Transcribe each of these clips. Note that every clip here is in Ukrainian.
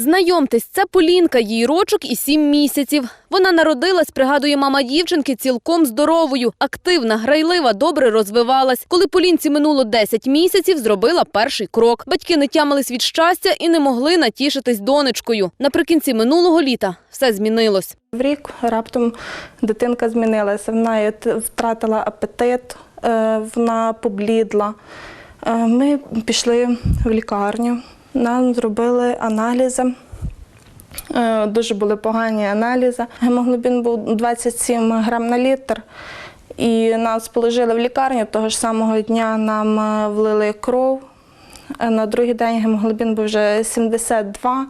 Знайомтесь, це Полінка, їй рочок і сім місяців. Вона народилась, пригадує мама дівчинки, цілком здоровою, активна, грайлива, добре розвивалась. Коли Полінці минуло 10 місяців, зробила перший крок. Батьки не тямились від щастя і не могли натішитись донечкою. Наприкінці минулого літа все змінилось. В рік раптом дитинка змінилася. Вона втратила апетит, е, вона поблідла. Е, Ми пішли в лікарню, нам зробили аналізи. Е, Дуже були погані аналізи. Гемоглобін був 27 грам на літр. І нас положили в лікарню. Того ж самого дня нам е, влили кров. На другий день гемоглобін був вже 72.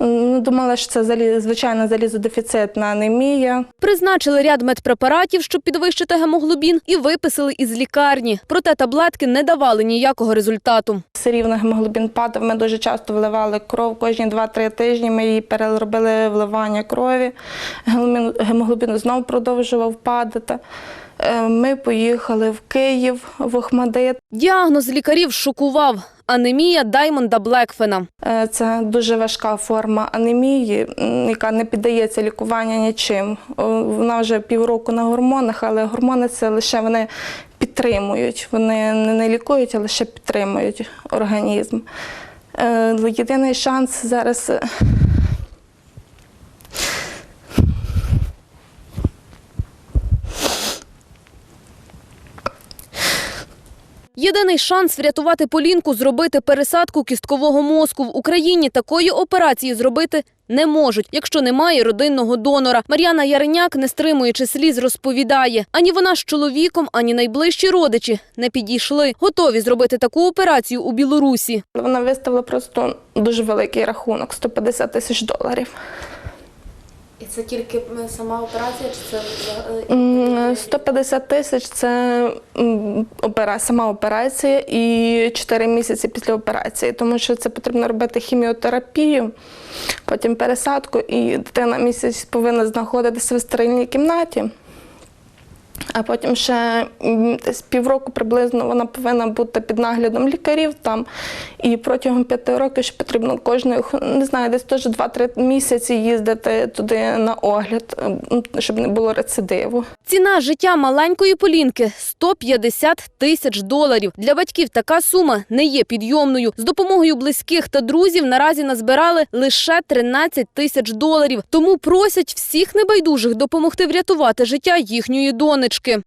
Ну, Думала, що це залі- звичайна залізодефіцитна анемія. Призначили ряд медпрепаратів, щоб підвищити гемоглобін, і виписали із лікарні. Проте таблетки не давали ніякого результату. Все рівно гемоглобін падав. Ми дуже часто вливали кров кожні 2-3 тижні. Ми її переробили вливання крові. Гемоглобін, гемоглобін знову продовжував падати. Е, Ми поїхали в Київ, в Охмадит. Діагноз лікарів шокував – анемія Даймонда Блекфена. Е, Це дуже важка форма анемії, яка не піддається лікуванню нічим. Вона вже півроку на гормонах, але гормони це лише вони підтримують. Вони не лікують, а лише підтримують організм. Е, Єдиний шанс зараз. Єдиний шанс врятувати Полінку – зробити пересадку кісткового мозку. В Україні такої операції зробити не можуть, якщо немає родинного донора. Мар'яна Яриняк, не стримуючи сліз, розповідає. Ані вона з чоловіком, ані найближчі родичі не підійшли. Готові зробити таку операцію у Білорусі. Вона виставила просто дуже великий рахунок 150 тисяч доларів. І це тільки сама операція, чи це е, М, 150 тисяч це опера- сама операція і 4 місяці після операції, тому що це потрібно робити хіміотерапію, потім пересадку, і дитина місяць повинна знаходитися в стерильній кімнаті. А потім ще десь півроку приблизно вона повинна бути під наглядом лікарів там. І протягом п'яти років ще потрібно кожної, не знаю, десь теж 2-3 місяці їздити туди на огляд, щоб не було рецидиву. Ціна життя маленької Полінки – 150 тисяч доларів. Для батьків така сума не є підйомною. З допомогою близьких та друзів наразі назбирали лише 13 тисяч доларів. Тому просять всіх небайдужих допомогти врятувати життя їхньої донечки річки.